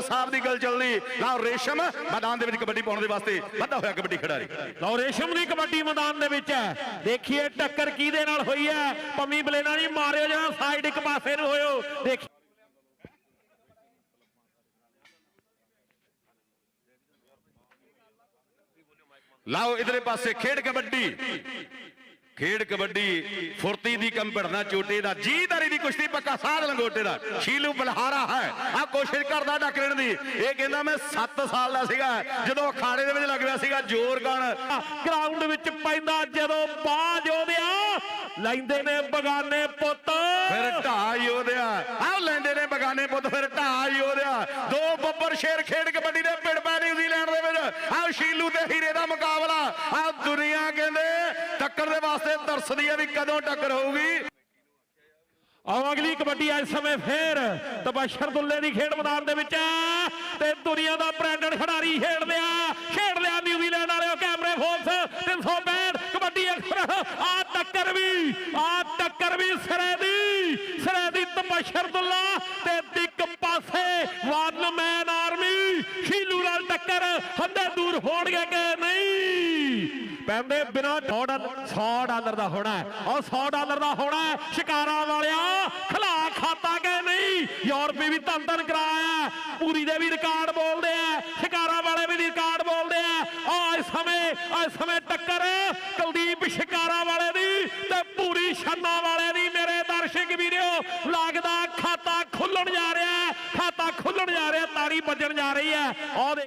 ਸਾਹਿਬ ਦੀ ਗੱਲ ਚੱਲਦੀ ਲਓ ਰੇਸ਼ਮ ਮੈਦਾਨ ਦੇ ਵਿੱਚ ਕਬੱਡੀ ਪਾਉਣ ਦੇ ਵਾਸਤੇ ਵੱਧਾ ਹੋਇਆ ਕਬੱਡੀ ਖਿਡਾਰੀ। ਲਓ ਰੇਸ਼ਮ ਦੀ ਕਬੱਡੀ ਮੈਦਾਨ ਦੇ ਵਿੱਚ ਹੈ। ਦੇਖੀਏ ਟੱਕਰ ਕਿਹਦੇ ਨਾਲ ਹੋਈ ਹੈ? ਪੰਮੀ ਬਲੇਨਾ ਜੀ ਮਾਰਿਓ ਜਾਂ ਸਾਈਡ ਇੱਕ ਪਾਸੇ ਨੂੰ ਹੋਇਓ। ਦੇਖੀ ਲਓ ਇਧਰੇ ਪਾਸੇ ਖੇਡ ਕਬੱਡੀ। ਖੇਡ ਕਬੱਡੀ ਫੁਰਤੀ ਦੀ ਕੰਪੜਨਾ ਚੋਟੇ ਦਾ ਜੀਦਾਰੀ ਦੀ ਕੁਸ਼ਤੀ ਪੱਕਾ ਸਾਧ ਲੰਗੋਟੇ ਦਾ। ਸ਼ੀਲੂ ਬਲਹਾਰਾ ਹੈ। ਆ ਕੋਸ਼ਿਸ਼ ਕਰਦਾ ਡੱਕਣ ਦੀ। ਇਹ ਕਹਿੰਦਾ ਮੈਂ 7 ਸਾਲ ਦਾ ਸੀਗਾ। ਜਦੋਂ ਅਖਾੜੇ ਦੇ ਵਿੱਚ ਲੱਗ ਰਿਹਾ ਸੀਗਾ ਜ਼ੋਰ ਗਣ। ਗਰਾਊਂਡ ਵਿੱਚ ਪੈਂਦਾ ਜਦੋਂ ਬਾਜ ਉਹਦਿਆ ਲੈਂਦੇ ਨੇ ਬਗਾਨੇ ਪੁੱਤ। ਫਿਰ ਢਾ ਯੋਧਿਆ ਆਹ ਲੈਂਦੇ ਨੇ ਬਗਾਨੇ ਪੁੱਤ ਫਿਰ ਢਾ ਯੋਧਿਆ ਦੋ ਬੱਬਰ ਸ਼ੇਰ ਖੇਡ ਕਬੱਡੀ ਦੇ ਪਿੰਡ ਪੈ ਨਿਊਜ਼ੀਲੈਂਡ ਦੇ ਵਿੱਚ। ਆਹ ਸ਼ੀਲੂ ਤੇ ਹੀਰੇ ਦਾ ਮੁਕਾਬਲਾ। ਆਹ ਦੁਨੀਆ ਕਹਿੰਦੇ ਟੱਕਰ ਦੇ ਵਾਸਤੇ ਤਰਸਦੀ ਹੈ ਵੀ ਕਦੋਂ ਟੱਕਰ ਹੋਊਗੀ। ਆਓ ਅਗਲੀ ਕਬੱਡੀ ਇਸ ਸਮੇਂ ਫੇਰ ਤਬਸ਼ਰ ਦੁੱਲੇ ਦੀ ਖੇਡ ਮੈਦਾਨ ਦੇ ਵਿੱਚ। ਤੇ ਦੁਨੀਆ ਦਾ ਬ੍ਰਾਂਡਡ ਖਿਡਾਰੀ ਖੇਡ ਲਿਆ ਖੇਡ ਲਿਆ ਨਿਊਜ਼ੀਲੈਂਡ ਵਾਲਿਓ ਕੈਮਰੇ ਫੋਕਸ 365 ਕਬੱਡੀ ਅਖਰ ਆ ਟੱਕਰ ਵੀ, ਆ ਟੱਕਰ ਵੀ ਸਿਰੇ ਦੀ ਸਿਰੇ ਦੀ ਤਬਸ਼ਰ ਦੁੱਲਾ ਤੇ ਇੱਕ ਪਾਸੇ ਵਨ ਮੈਨ ਆਰਮੀ ਸ਼ੀਲੂ ਨਾਲ ਟੱਕਰ, ਹੰਦੇ ਦੂਰ ਹੋਣਗੇ ਕਿ ਪੈਂਦੇ ਬਿਨਾ 100 ਡਾਲਰ ਦਾ ਹੋਣਾ ਹੈ। ਉਹ 100 ਡਾਲਰ ਦਾ ਹੋਣਾ ਹੈ। ਸ਼ਿਕਾਰਾਂ ਵਾਲਿਆ, ਖਲਾ ਖਾਤਾ ਕਿ ਨਹੀਂ? ਯੂਰਪੀ ਵੀ ਧੰਨ ਧੰਨ ਕਰਾਇਆ ਪੂਰੀ ਦੇ ਵੀ ਰਿਕਾਰਡ ਬੋਲਦੇ ਆ। ਸ਼ਿਕਾਰਾਂ ਵਾਲੇ ਵੀ ਰਿਕਾਰਡ ਬੋਲਦੇ ਆ। ਆ ਇਸ ਸਮੇਂ ਇਸ ਸਮੇਂ ਟੱਕਰ। ਕੁਲਦੀਪ ਸ਼ਿਕਾਰਾਂ ਵਾਲੇ ਦੀ ਤੇ ਪੂਰੀ ਛੰਨਾ ਵਾਲੇ ਦੀ। ਮੇਰੇ ਦਰਸ਼ਕ ਵੀਰੋ, ਲੱਗਦਾ ਖਾਤਾ ਖੁੱਲਣ ਜਾ ਰਿਹਾ ਖਾਤਾ ਖੁੱਲਣ ਜਾ ਰਿਹਾ ਤਾੜੀ ਵੱਜਣ ਜਾ ਰਹੀ ਹੈ। ਔਰ